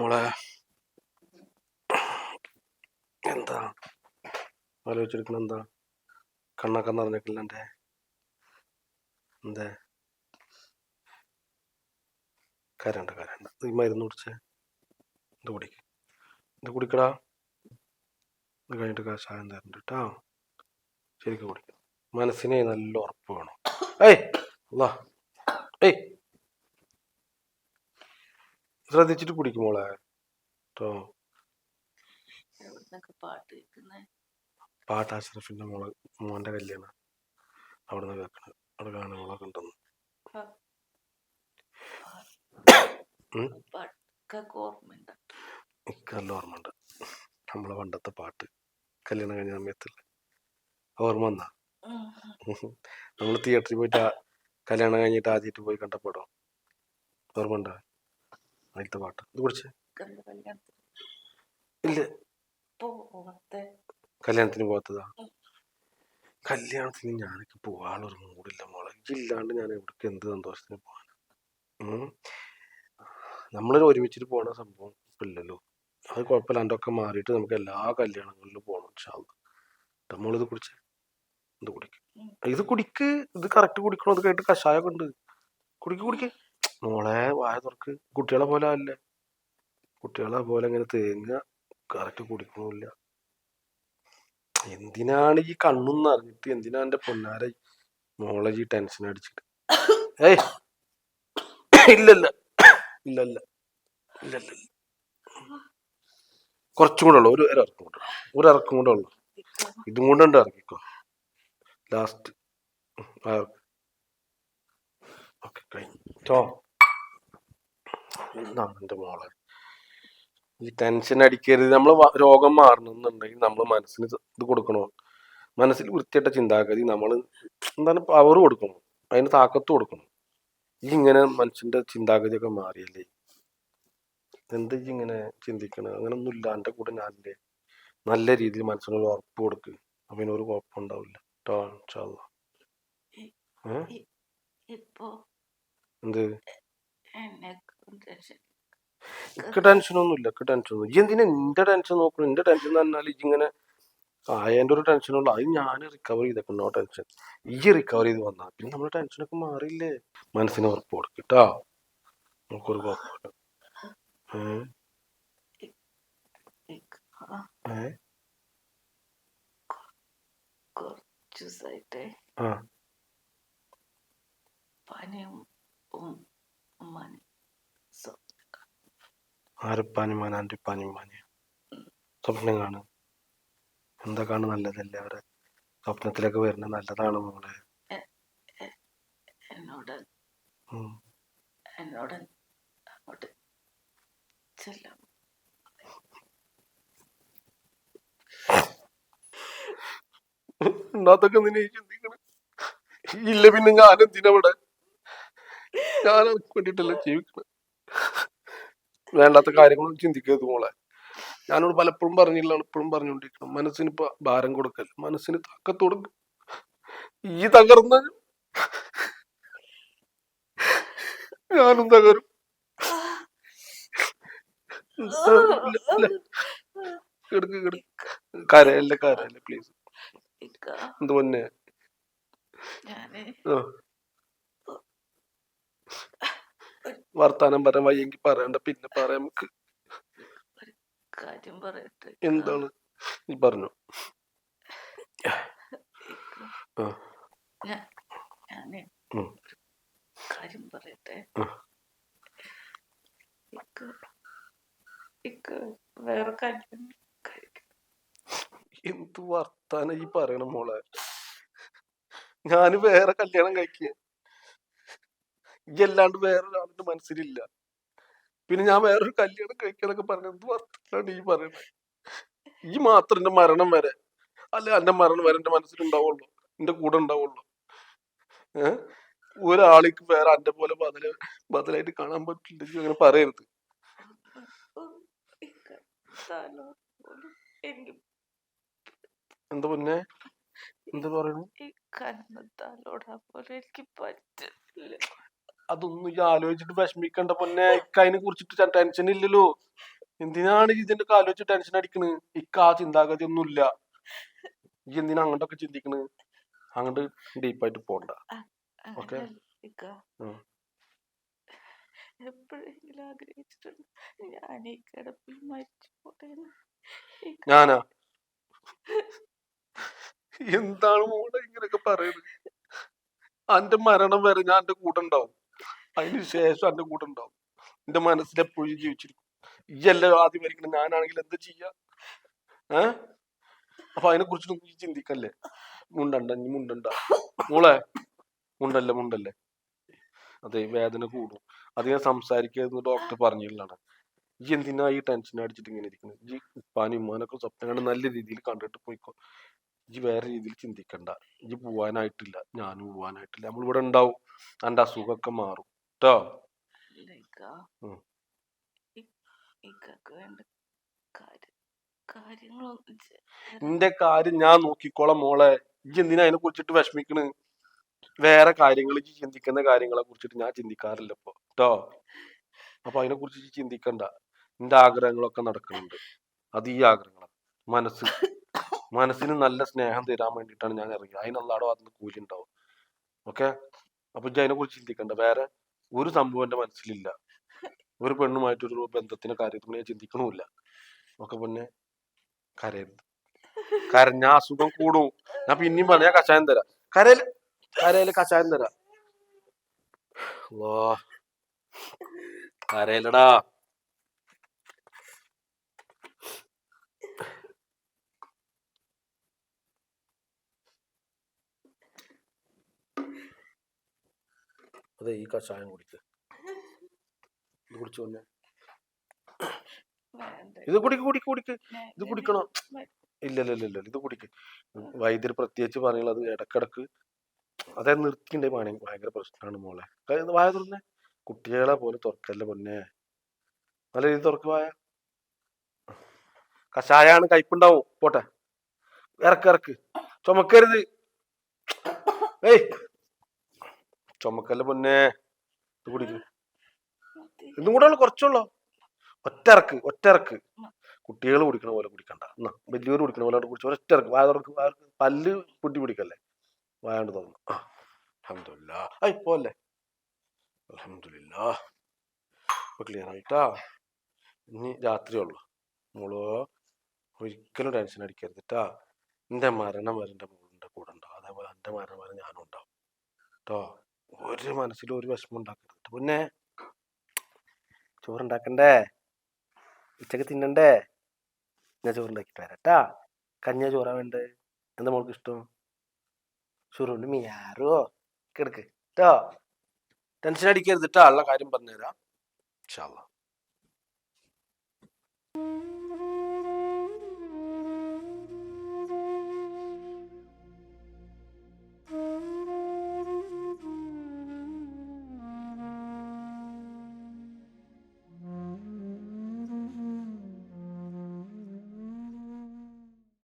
മോളെ. എന്താ? ആലോചിച്ചെടുക്കണ എന്താ? കണ്ണൊക്കെ നിറഞ്ഞിട്ടില്ല എന്റെ എന്തേ? കരണ്ട കരണ്ട ഈ മരുന്ന് കുടിച്ചേ? ഇത് കുടിക്ക? ഇത് കുടിക്കടാ? ഇത് കഴിഞ്ഞിട്ട് കഷായം തരണ്ട കേട്ടോ ശരിക്കും കുടിക്കണം മനസ്സിനെ നല്ല ഉറപ്പ് വേണം. ഏയ്! അല്ലാ ഏയ്! ശ്രദ്ധിച്ചിട്ട് കുടിക്കും മോളെ കേട്ടോ പാട്ട് അഷ്റഫിന്റെ മോളെ മോന്റെ കല്യാണം. അവിടെ നിന്ന് കേൾക്കണത്. അവിടെ ഗാനങ്ങളൊക്കെ ഉണ്ടെന്ന്. നല്ല ഓർമ്മയുണ്ട്. നമ്മളെ പണ്ടത്തെ പാട്ട്. കല്യാണം കഴിഞ്ഞ സമയത്തുള്ള ഓർമ്മ വന്നാ? നമ്മൾ തിയേറ്ററിൽ പോയിട്ട് കല്യാണം കഴിഞ്ഞിട്ട് ആദ്യമായിട്ട് പോയി കണ്ട പടം ഓർമ്മ ഉണ്ടോ അതിലത്തെ പാട്ട്. ഇത് കുറിച്ച് ഇല്ല. കല്യാണത്തിന് പോകാത്തതാ കല്യാണത്തിന് ഞാനൊക്കെ പോകാനുള്ളൊരു മൂടില്ല മോളെ. ഇല്ലാണ്ട് ഞാൻ എവിടേക്ക് എന്ത് സന്തോഷത്തിന് പോകാൻ നമ്മളൊരു ഒരുമിച്ചിട്ട് പോകണ സംഭവം ഇല്ലല്ലോ അത് കുഴപ്പമില്ല. എന്റെ ഒക്കെ മാറിയിട്ട് നമുക്ക് എല്ലാ കല്യാണങ്ങളിലും പോകണം ഷാള നമ്മളിത് കുടിച്ച്. ഇത് കുടിക്ക്. ഇത് കുടിക്ക്. ഇത് കറക്റ്റ് കുടിക്കണം? അത് കേട്ട് കഷായമൊക്കെ ഉണ്ട്. കുടിക്ക് കുടിക്ക്. മോളെ വായ തുറക്ക്. കുട്ടികളെ പോലെ അല്ല കുട്ടികളെ പോലെ ഇങ്ങനെ തേങ്ങ കറക്റ്റ് കുടിക്കണില്ല. എന്തിനാണ് ഈ കണ്ണുന്ന് അറിഞ്ഞിട്ട് എന്തിനാ എന്റെ പൊന്നാര മോളെ ഈ ടെൻഷൻ അടിച്ചിട്ട്? ഏയ്. ഇല്ലല്ല. ഇല്ലല്ല. ഇല്ലല്ല. കുറച്ചും കൂടെ ഉള്ളു. ഒരു ഇറക്കം കൂടെ ഒരു ഇറക്കം കൂടെ ഉള്ളു. ഇതും കൊണ്ട് ഉണ്ട് ഇറക്കിക്കോ ലാസ്റ്റ് ഓക്കെ. കഴിഞ്ഞോ. എന്താണ് എന്റെ മോളെ. ഈ ടെൻഷൻ അടിക്കരുത്. നമ്മൾ രോഗം മാറണമെന്നുണ്ടെങ്കിൽ നമ്മൾ മനസ്സിന് ഇത് കൊടുക്കണോ. മനസ്സിൽ വൃത്തിയായിട്ട ചിന്താഗതി നമ്മൾ എന്താണ് പവർ കൊടുക്കണം. അതിന് താക്കത്ത് കൊടുക്കണം. ഈ ഇങ്ങനെ മനുഷ്യന്റെ ചിന്താഗതിയൊക്കെ മാറിയല്ലേ? എന്താ ഈ ഇങ്ങനെ ചിന്തിക്കണത് അങ്ങനൊന്നും ഇല്ല. എന്റെ കൂടെ ഞാനില്ലേ. നല്ല രീതിയിൽ മനസ്സിനൊരു ഉറപ്പ് കൊടുക്ക്. അപ്പൊ ഇതിനൊരു ഒരു ഉണ്ടാവില്ല. കേട്ടോ ഇൻഷാ അല്ലാ. ഏ? ഇപ്പൊ എന്ത്? ടെൻഷൻ എനിക്ക് ടെൻഷനൊന്നും ഇല്ല എനിക്ക് ടെൻഷൻ ഇജ്ജ് എന്തിനാ എന്റെ ടെൻഷൻ നോക്കണം? എന്റെ ടെൻഷൻ എന്ന് പറഞ്ഞാൽ ഈ ഇങ്ങനെ ആയതിന്റെ ഒരു ടെൻഷനുള്ള അത് ഞാൻ റിക്കവർ ചെയ്തേക്കും നോ ടെൻഷൻ ഈ റിക്കവർ ചെയ്ത് വന്നാ പിന്നെ നമ്മുടെ ടെൻഷനൊക്കെ മാറിയില്ലേ? മനസ്സിന് ഉറപ്പ് കൊടുക്കും കേട്ടോ നമുക്കൊരു കുഴപ്പമില്ല? കുറച്ച് ദിവസമായിട്ട് പനിയും ആരപ്പാനും ആന്റെ പാനും മാനി സ്വപ്നം കാണും. എന്താ കാണും നല്ലതല്ലേ അവരെ സ്വപ്നത്തിലൊക്കെ വരുന്നത് നല്ലതാണ് മോളെ? എന്നോട് എന്നോട് അങ്ങോട്ട് ചെല്ലാം. എന്നാത്തൊക്കെ നിന്നെ ചിന്തിക്കണം. ഇല്ല പിന്നെ ഞാൻ എന്തിനവിടെ ഞാൻ വേണ്ടിട്ടല്ല ജീവിക്കണം. വേണ്ടാത്ത കാര്യങ്ങളും ചിന്തിക്കരുത് മോളെ. ഞാനോട് പലപ്പോഴും പറഞ്ഞില്ല ഇപ്പോഴും പറഞ്ഞുകൊണ്ടിരിക്കണം. മനസ്സിന് ഇപ്പൊ ഭാരം കൊടുക്കൽ മനസ്സിന് തക്കത്തോട് ഈ തകർന്ന ഞാനും തകരും. കിടക്ക് കിടക്ക്. കരയല്ലേ കരയല്ലേ പ്ലീസ് എന്ത് പൊന്നെ? ആ. വർത്താനം പറയാൻ വയ്യെങ്കിൽ പറയണ്ട. പിന്നെ പറയാം നമുക്ക്. കാര്യം പറയട്ടെ. ഇക്ക. എന്താണ്? നീ പറഞ്ഞു. ഞാൻ കാര്യം പറയട്ടെ. വേറെ കഴിക്കും എന്ത് വർത്താനം ഈ പറയണ മോളെ? ഞാൻ വേറെ കല്യാണം കഴിക്കുക ഈ അല്ലാണ്ട് വേറെ ഒരാളുടെ മനസ്സിലില്ല. പിന്നെ ഞാൻ വേറൊരു കല്യാണം കഴിക്കാനൊക്കെ പറഞ്ഞത് എന്ത് വർത്താനാണ് ഈ പറയുന്നത് ഈ മാത്രം എന്റെ മരണം വരെ. അല്ലെ എന്റെ മരണം വരെ എന്റെ മനസ്സിലുണ്ടാവുള്ളൂ. എന്റെ കൂടെ ഉണ്ടാവുള്ളൂ. ഏഹ് ഒരാൾക്ക് വേറെ എന്റെ പോലെ ബദല ബദലായിട്ട് കാണാൻ പറ്റില്ലെങ്കിൽ അങ്ങനെ പറയരുത്. എന്താ പൊന്നെ? എന്താ പറയണു? അതൊന്നും ഈ ആലോചിച്ചിട്ട് വിഷമിക്കണ്ട പൊന്നെ. ഇക്ക അതിനെ കുറിച്ചിട്ട് ടെൻഷൻ ഇല്ലല്ലോ. എന്തിനാണ് ഇതിന്റെ ഒക്കെ ആലോചിച്ച് ടെൻഷൻ അടിക്കണ്? ഇക്ക ആ ചിന്താഗതി ഒന്നും ഇല്ല ഈ എന്തിനാ അങ്ങോട്ടൊക്കെ ചിന്തിക്കണ്? അങ്ങോട്ട് ഡീപ്പായിട്ട് പോണ്ട. ഓക്കേ. എപ്പോഴെങ്കിലും ആഗ്രഹിച്ചിട്ടുണ്ട്. ഞാൻ ഈ കിടപ്പിൽ മരിച്ചു പോട്ടേന്ന് ഇക്ക ഞാനാ? എന്താണ് മോളെ ഇങ്ങനൊക്കെ പറയുന്നത് അന്റെ മരണം വരെ ഞാൻ എന്റെ കൂടെ ഉണ്ടാവും. അതിന് ശേഷം എന്റെ കൂടെ ഉണ്ടാവും. എന്റെ മനസ്സിലെ പൊഴി ജീവിച്ചിരിക്കും. ഈ എല്ലാം ആദ്യം മരിക്കണം ഞാനാണെങ്കിൽ എന്താ ചെയ്യാ? ഏ? അപ്പൊ അതിനെ കുറിച്ചൊന്നും നീ ചിന്തിക്കല്ലേ? മുണ്ടണ്ട മുണ്ടണ്ട. മോളെ മുണ്ടല്ലേ മുണ്ടല്ലേ? അതെ വേദന കൂടും. അധികം സംസാരിക്കരുതെന്ന് ഡോക്ടർ പറഞ്ഞിട്ടുള്ളതാണ് ഈ എന്തിനാ ഈ ടെൻഷൻ അടിച്ചിട്ട് ഇങ്ങനെ ഇരിക്കുന്നത് ഈ ഉപ്പാനും ഉമ്മാനൊക്കെ സ്വപ്നം കണ്ട് നല്ല രീതിയിൽ കണ്ടിട്ട് പോയിക്കോ. ഈ വേറെ രീതിയിൽ ചിന്തിക്കണ്ട. ഈ പോവാനായിട്ടില്ല. ഞാനും പോവാനായിട്ടില്ല. നമ്മൾ ഇവിടെ ഉണ്ടാവും. എന്റെ അസുഖമൊക്കെ മാറും. കേട്ടോ ചെ- നിന്റെ കാര്യം ഞാൻ നോക്കിക്കോളാം മോളെ. ഈ എന്തിനാ അതിനെ കുറിച്ചിട്ട് വിഷമിക്കണ്? വേറെ കാര്യങ്ങൾ ചിന്തിക്കുന്ന കാര്യങ്ങളെ കുറിച്ചിട്ട് ഞാൻ ചിന്തിക്കാറില്ല ഇപ്പൊ. കേട്ടോ അപ്പൊ അതിനെ കുറിച്ച് ചിന്തിക്കണ്ട. നിന്റെ ആഗ്രഹങ്ങളൊക്കെ നടക്കുന്നുണ്ട്. അത് ഈ ആഗ്രഹങ്ങളാണ് മനസ്സ്. മനസ്സിന് നല്ല സ്നേഹം തരാൻ വേണ്ടിയിട്ടാണ് ഞാൻ ഇറങ്ങിയത്. അതിനുള്ളാടോ അതിന് കൂലി ഉണ്ടാവും ഓക്കെ? അപ്പൊ ഇജ്ജ് അതിനെ കുറിച്ച് ചിന്തിക്കണ്ട. വേറെ ഒരു സംഭവം എന്റെ മനസ്സിലില്ല. ഒരു പെണ്ണുമായിട്ട് ഒരു ബന്ധത്തിന്റെ കാര്യത്തിൽ ഞാൻ ചിന്തിക്കണമില്ല. ഒക്കെ പിന്നെ കരയരുത്. കരഞ്ഞ അസുഖം കൂടും. ഞാൻ പിന്നെയും പറഞ്ഞ ഞാൻ കഷായം തരാം. കരയിൽ കരയിൽ കഷായം തരാം. കരയിലടാ. അതെ ഈ കഷായം കുടിക്ക്. ഇത് കുടിച്ചു വന്നെ. ഇത് കുടിക്ക് കുടിക്ക് കുടിക്ക്. ഇത് കുടിക്കണോ? ഇല്ല ഇല്ല ഇല്ല ഇത് കുടിക്ക്. വൈദ്യർ പ്രത്യേകിച്ച് പറയുന്നത് ഇടക്കിടക്ക് അതേ നിർത്തിണ്ടേ പണി ഭയങ്കര പ്രശ്നമാണ് മോളെ. വായ തുറന്നേ. കുട്ടികളെ പോലെ തുറക്കല്ലേ പൊന്നെ. നല്ല രീതി തുറക്ക് വായ. കഷായാണ് കയ്പുണ്ടാവും പോട്ടെ. ഇറക്ക് ഇറക്ക് ചുമക്കരുത്. ഏയ്. ചുമക്കല്ല പൊന്നെ. ഇത് കുടിക്ക്. ഇതും കൂടെ കുറച്ചുള്ളോ. കുറച്ചുള്ളൂ ഒറ്റയ്ക്ക് കുട്ടികൾ കുടിക്കണ പോലെ കുടിക്കണ്ട. എന്നാ വലിയവർ കുടിക്കണ പോലെ കുടിച്ചു ഒറ്റയ്ക്ക് വായ തുറക്ക് വായ പല്ല് കുട്ടി പിടിക്കല്ലേ? വായാണ്ട് തുറന്നു അലഹമില്ല ഐ പോലെ അലഹമില്ല ഇപ്പൊ ക്ലിയർ ആയിട്ടാ. ഇനി രാത്രിയുള്ളു മോളോ ഒരിക്കലും ടെൻഷൻ അടിക്കരുത് ട്ടാ എന്റെ മരണം വരെ എന്റെ മോളിന്റെ കൂടെ ഉണ്ടാവും. അതേപോലെ എന്റെ മരണം വരെ ഞാനും ഉണ്ടാവും. കേട്ടോ ഒരു മനസ്സിലും ഒരു വിഷമം ഉണ്ടാക്കരുത്. പിന്നെ. ചോറുണ്ടാക്കണ്ടേ? ഉച്ചയ്ക്ക് തിന്നണ്ടേ? ഞാൻ ചോറുണ്ടാക്കിട്ട് വരാം ട്ടാ. കഞ്ഞ ചോറാ വേണ്ടേ? എന്താ മോൾക്ക് ഇഷ്ടം? ചോറുണ്ട് മിയാറോ. കിടക്ക്. ട്ടോ. ടെൻഷൻ അടിക്കരുത് ട്ടാ. ഉള്ള കാര്യം പറഞ്ഞുതരാം. ഇൻഷാ അല്ലാ